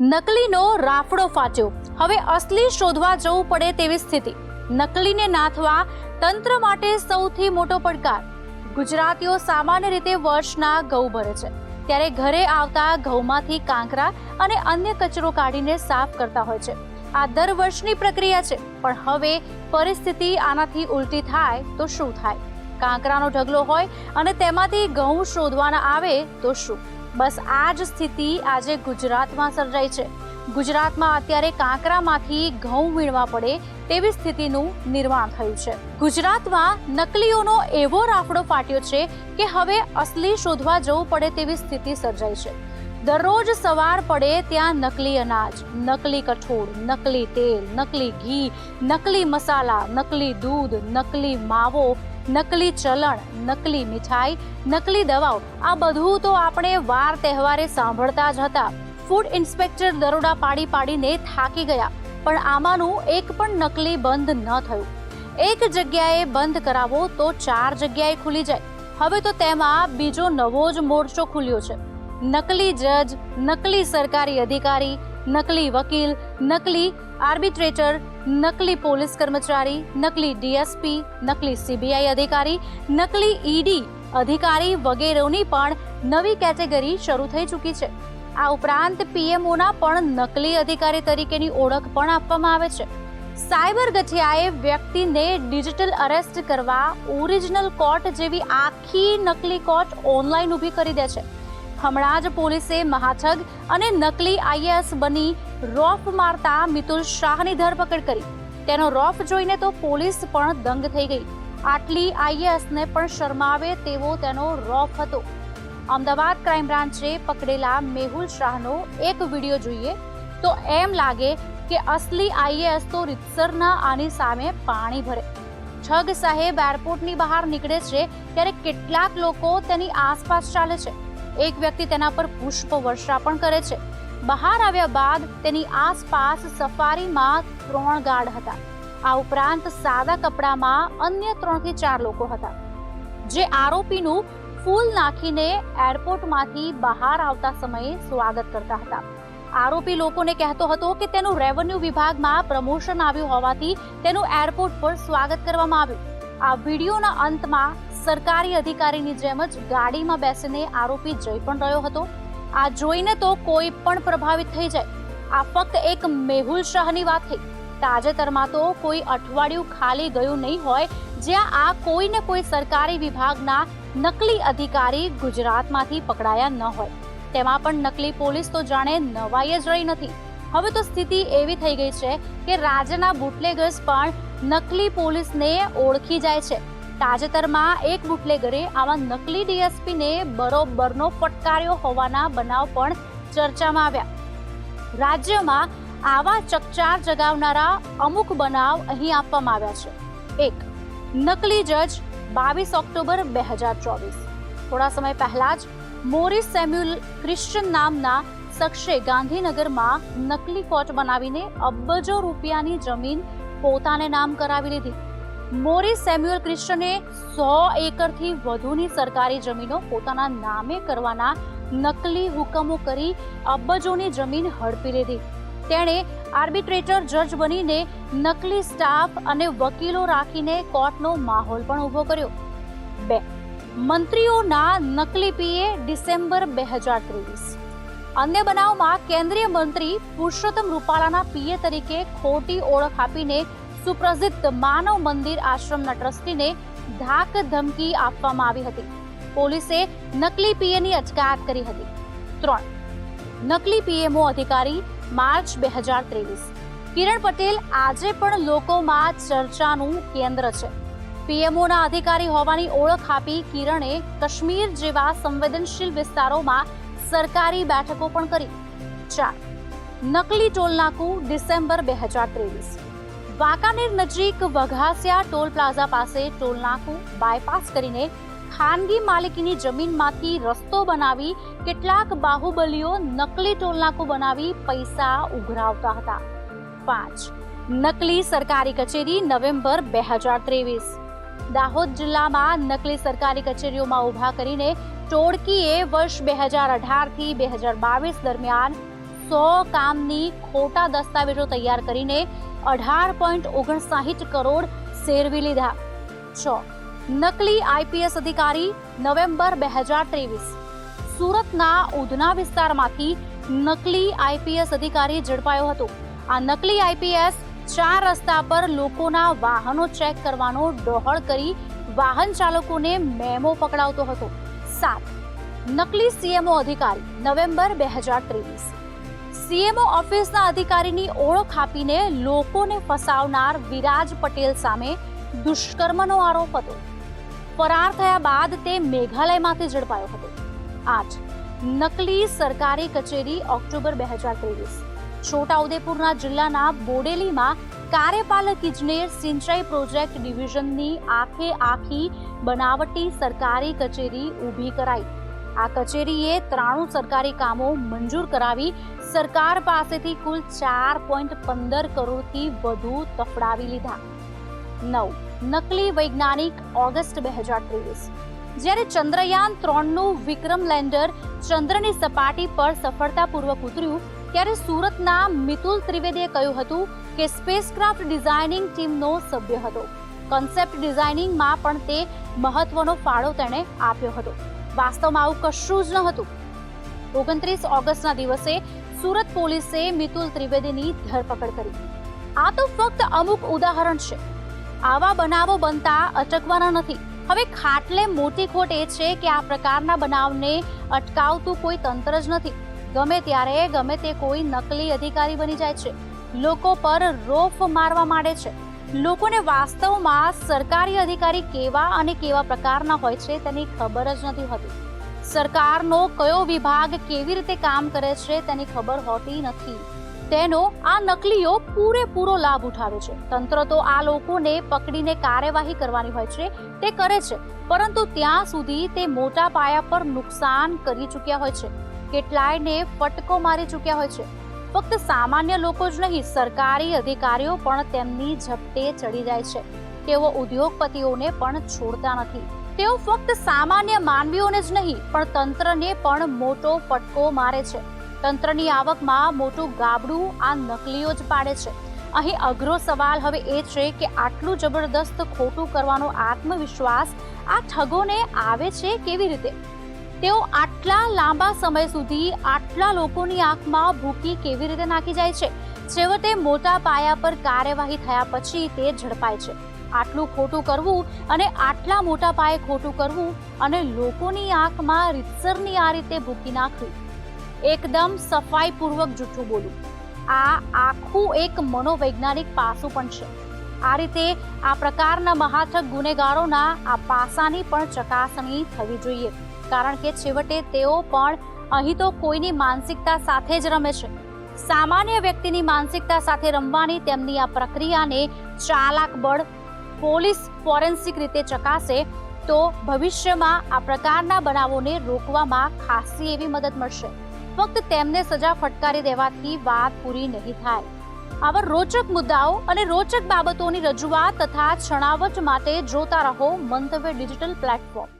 નકલીનો રાફડો ફાટ્યો. હવે અસલી શોધવા જવું પડે તેવી સ્થિતિ. નકલીને નાથવા તંત્ર માટે સૌથી મોટો પડકાર. ગુજરાતીઓ સામાન્ય રીતે વર્ષના ઘઉં ભરે છે. ત્યારે ઘરે આવતા ઘઉંમાંથી કાંકરા અને અન્ય કચરો કાઢીને સાફ કરતા હોય છે. આ દર વર્ષની પ્રક્રિયા છે, પણ હવે પરિસ્થિતિ આનાથી ઉલટી થાય તો શું થાય? કાંકરાનો ઢગલો હોય અને તેમાંથી ઘઉં શોધવાના આવે તો શું? બસ આ જ સ્થિતિ આજે ગુજરાતમાં સર્જાઈ છે. ગુજરાતમાં અત્યારે કાંકરામાંથી ઘઉં વીણવા પડે તેવી સ્થિતિનું નિર્માણ થયું છે. ગુજરાતમાં નકલીઓનો એવો રાફડો ફાટ્યો છે કે હવે અસલી શોધવા જવું પડે તેવી સ્થિતિ સર્જાઈ છે. દરરોજ સવાર પડે ત્યાં નકલી અનાજ, નકલી કઠોળ, નકલી તેલ, નકલી ઘી, નકલી મસાલા, નકલી દૂધ, નકલી માવો નકલી ચલણ, નકલી મીઠાઈ, નકલી દવાઓ, આ બધું તો આપણે વાર તહેવારે સાંભળતા જ હતા. ફૂડ ઇન્સ્પેક્ટર દરોડા પાડી પાડીને થાકી ગયા, પણ આમાંનું એક પણ નકલી બંધ ન થયું. એક જગ્યાએ બંધ કરાવો તો ચાર જગ્યાએ ખુલી જાય. હવે તો તેમાં બીજો નવો જ મોરચો ખુલ્યો છે. નકલી જજ, નકલી સરકારી અધિકારી, નકલી વકીલ, નકલી આર્બિટ્રેટર, નકલી પોલીસ કર્મચારી, નકલી ડીએસપી, નકલી સીબીઆઈ અધિકારી, નકલી ઈડી અધિકારી વગેરેની પણ નવી કેટેગરી શરૂ થઈ ચૂકી છે. આ ઉપરાંત પીએમઓના પણ નકલી અધિકારી તરીકેની ઓળખ પણ આપવામાં આવે છે. સાયબર ગઠિયાએ વ્યક્તિને ડિજિટલ અરેસ્ટ કરવા ઓરિજિનલ કોર્ટ જેવી આખી નકલી કોર્ટ ઓનલાઈન ઊભી કરી દે છે. હમણાં જ પોલીસે મહાછગ અને નકલી આઈએએસ બની રોફ મારતા મિતુલ શાહની ધરપકડ કરી. તેનો રોફ જોઈને તો પોલીસ પણ દંગ થઈ ગઈ. આટલી આઈએએસને પણ શરમાવે તેવો તેનો રોફ હતો. અમદાવાદ ક્રાઇમ બ્રાન્ચે પકડેલા મેહુલ શાહનો એક વીડિયો જોઈએ તો એમ લાગે કે અસલી આઈએએસ તો રીતસરના આની સામે પાણી ભરે. છગ સાહેબ એરપોર્ટની બહાર નીકળે છે ત્યારે કેટલાક લોકો તેની આસપાસ ચાલે છે. એક વ્યક્તિ તેના પર પુષ્પ વર્ષા પણ કરે છે. બહાર આવ્યા બાદ તેની આસપાસ સફારીમાં ત્રણ ગાર્ડ હતા. આ ઉપરાંત સાદા કપડામાં અન્ય ત્રણથી ચાર લોકો હતા. જે આરોપીનું ફૂલ નાખીને એરપોર્ટમાંથી બહાર આવતા સમયે સ્વાગત કરતા હતા. આરોપી લોકોને કહેતો હતો કે તેનું રેવન્યુ વિભાગમાં પ્રમોશન આવ્યું હોવાથી તેનું એરપોર્ટ પર સ્વાગત કરવામાં આવ્યું. આ વિડીયોના અંતમાં સરકારી અધિકારીની જેમ જ ગાડીમાં બેસીને આરોપી જઈ પણ રહ્યો હતો. આ જોઈને તો કોઈ પણ પ્રભાવિત થઈ જાય. આ ફક્ત એક મેહુલ શાહની વાત થઈ. તાજેતરમાં તો કોઈ અઠવાડિયું ખાલી ગયું નહીં હોય, જ્યાં આ કોઈને કોઈ સરકારી વિભાગના નકલી અધિકારી ગુજરાતમાંથી પકડાયા ન હોય. તેમાં પણ નકલી પોલીસ તો જાણે નવાઈ જ રહી નથી. હવે તો સ્થિતિ એવી થઈ ગઈ છે કે રાજ્યના બુટલેગર્સ પણ નકલી પોલીસને ઓળખી જાય છે. તાજેતરમાં એક બુટલેગરે આવા નકલી ડીએસપીને બરોબરનો ફટકાર્યો હોવાના બનાવ પણ ચર્ચામાં આવ્યા. રાજ્યમાં આવા ચકચાર જગાવનારા અમુક બનાવ અહીં આપવામાં આવ્યા છે. એક, નકલી જજ બાવીસ ઓક્ટોબર બે હજાર ચોવીસ. થોડા સમય પહેલા જ મોરિસ સેમ્યુલ ક્રિશ્ચન નામના શખ્સે ગાંધીનગરમાં નકલી કોર્ટ બનાવીને અબજો રૂપિયાની જમીન પોતાને નામ કરાવી લીધી. મોરિસ સેમ્યુઅલ ક્રિશ્ચને સો એકરથી વધુની સરકારી જમીનો પોતાના નામે કરવાના નકલી હુકમો કરી અબજોની જમીન હડપી લીધી. તેણે આર્બિટ્રેટર જજ બનીને નકલી સ્ટાફ અને વકીલો રાખીને કોર્ટનો માહોલ પણ ઊભો કર્યો. બે. મંત્રીઓના નકલી પીએ ડિસેમ્બર બે હજાર ત્રેવીસ. અન્ય બનાવમાં કેન્દ્રીય મંત્રી પુરુષોત્તમ રૂપાલાના પીએ તરીકે ખોટી ઓળખ આપીને સુપ્રસિદ્ધ માનવ મંદિર આશ્રમના ટ્રસ્ટીને ધાક ધમકી આપવામાં આવી હતી. પોલીસે નકલી પીએની અટકાયત કરી હતી. ત્રણ. નકલી પીએમઓ અધિકારી માર્ચ બે હજાર ત્રેવીસ. કિરણ પટેલ આજે પણ લોકોમાં ચર્ચાનું કેન્દ્ર છે. પીએમઓના અધિકારી હોવાની ઓળખ આપી કિરણે કાશ્મીર જેવા સંવેદનશીલ વિસ્તારોમાં સરકારી બેઠકો પણ કરી. ચાર. નકલી ટોલનાકું ડિસેમ્બર બે હજાર ત્રેવીસ. વાંકાનેર નજીક વઘાસિયા ટોલ પ્લાઝા પાસે ટોલનાકું બાયપાસ કરીને ખાનગી માલિકીની જમીનમાંથી રસ્તો બનાવી કેટલાક બાહુબલીઓ નકલી ટોલનાકું બનાવી પૈસા ઉઘરાવતા હતા. પાંચ. નકલી સરકારી કચેરી નવેમ્બર બે હજાર ત્રેવીસ. દાહોદ જિલ્લામાં નકલી સરકારી કચેરીઓમાં ઊભા કરીને ટોળકીએ વર્ષ બે હજાર અઢારથી બે હજાર બાવીસ દરમિયાન સો કામની ખોટા દસ્તાવેજો તૈયાર કરીને અઢાર પોઈન્ટ ઓગણસાહીઠ કરોડ શેરવી લીધા. છ. નકલી આઈપીએસ અધિકારી નવેમ્બર બે હજાર ત્રેવીસ. સુરતના ઉધના વિસ્તારમાંથી નકલી આઈપીએસ અધિકારી ઝડપાયો હતો. આ નકલી આઈપીએસ ચાર રસ્તા પર લોકોના વાહનો ચેક કરવાનો ડોહળ કરી વાહન ચાલકોને મેમો પકડાવતો હતો. સાત. નકલી સીએમઓ અધિકારી નવેમ્બર બે હજાર ત્રેવીસ. સીએમઓ ઓફિસના અધિકારીની ઓળખ આપીને લોકોને ફસાવનાર વિરાજ પટેલ સામે દુષ્કર્મનો આરોપ હતો. ફરાર થયા બાદ તે મેઘાલયમાંથી ઝડપાયો હતો. આઠ નકલી સરકારી કચેરી ઓક્ટોબર બે હજાર ત્રેવીસ. છોટાઉદેપુરના જિલ્લાના બોડેલીમાં કાર્યપાલક ઇજનેર સિંચાઈ પ્રોજેક્ટ ડિવિઝનની આખે આખી બનાવટી સરકારી કચેરી ઊભી કરાઈ. આ કચેરીએ ત્રાણું સરકારી કામો મંજૂર કરાવી સરકાર પાસેથી કુલ ચાર પોઈન્ટ પંદર કરોડથી વધુ તફડાવી લીધા. નવ. નકલી વૈજ્ઞાનિક ઓગસ્ટ બે હજાર ત્રેવીસ. જ્યારે ચંદ્રયાન ત્રણનું વિક્રમ લેન્ડર ચંદ્રની સપાટી પર સફળતાપૂર્વક ઉતર્યું, ત્યારે સુરતના મિતુલ ત્રિવેદીએ કહ્યું હતું કે સ્પેસક્રાફ્ટ ડિઝાઇનિંગ ટીમનો સભ્ય હતો. કન્સેપ્ટ ડિઝાઇનિંગમાં પણ તે મહત્વનો ફાળો તેણે આપ્યો હતો. વાસ્તવમાં આવું કશું જ ન હતું. ઓગણત્રીસ ઓગસ્ટના દિવસે સુરત પોલીસે મિતુલ ત્રિવેદીની ધરપકડ કરી. આ તો ફક્ત અમુક ઉદાહરણ છે. આવા બનાવો બનતા અટકવાના નથી. હવે ખાટલે મોટી ખોટ એ છે કે આ પ્રકારના બનાવને અટકાવતું કોઈ તંત્ર જ નથી. ગમે ત્યારે, ગમે તે કોઈ નકલી અધિકારી બની જાય છે. લોકો પર રોફ મારવા માંડે છે. લોકોને વાસ્તવમાં સરકારી અધિકારી કેવા અને કેવા પ્રકારના હોય છે તેની ખબર જ નથી હોતી. સરકારનો કયો વિભાગ કેવી રીતે કામ કરે છે તેની ખબર હોતી નથી. તેનો આ નકલીઓ પૂરેપૂરો લાભ ઉઠાવે છે. તંત્ર તો આ લોકોને પકડીને કાર્યવાહી કરવાની હોય છે, તે કરે છે. પરંતુ ત્યાં સુધી તે મોટા પાયા પર નુકસાન કરી ચૂક્યા હોય છે. કેટલાયને ફટકો મારી ચૂક્યા હોય છે. ફક્ત સામાન્ય લોકો જ નહીં, સરકારી અધિકારીઓ પણ તેમની ઝપટે ચડી જાય છે. તેઓ ઉદ્યોગપતિઓને પણ છોડતા નથી. તેઓ ફક્ત સામાન્ય માનવીઓને જ નહીં, પણ તંત્રને પણ મોટો ફટકો મારે છે. તંત્રની આવકમાં મોટું ગાબડું આ નકલીઓ જ પાડે છે. અહીં અઘરો સવાલ હવે એ છે કે આટલું જબરદસ્ત ખોટું કરવાનો આત્મવિશ્વાસ આ ઠગોને આવે છે કેવી રીતે? તેઓ આટલા લાંબા સમય સુધી આટલા લોકોની આંખમાં ભૂકી કેવી રીતે નાખી જાય છે? છેવટે મોટા પાયા પર કાર્યવાહી થયા પછી તે ઝડપાય છે. આટલું ખોટું કરવું અને આટલા મોટા પાયે ખોટું કરવું અને લોકોની આંખમાં રીતસરની આ રીતે ભૂકી નાખવી. એકદમ સફાઈપૂર્વક જૂઠું બોલું. આ આખું એક મનોવૈજ્ઞાનિક પાસું પણ છે. આ રીતે આ પ્રકારના મહાથક ગુનેગારોના આ પાસાની પણ ચકાસણી થવી જોઈએ. કારણ કે છેવટે તેઓ પણ અહીં તો કોઈની માનસિકતા સાથે જ રમે છે. સામાન્ય વ્યક્તિની માનસિકતા સાથે રમવાની તેમની આ પ્રક્રિયાને ચાલાક બળ, પોલીસ ફોરેન્સિક રીતે ચકાસે તો ભવિષ્યમાં આ પ્રકારના બનાવોને રોકવામાં ખાસી એવી મદદ મળશે. ફક્ત તેમને સજા ફટકારી દેવાથી વાત પૂરી નહીં થાય. આવા રોચક મુદ્દાઓ અને રોચક બાબતોની રજૂઆત તથા છણાવટ માટે જોતા રહો મંતવ્ય ડિજિટલ પ્લેટફોર્મ.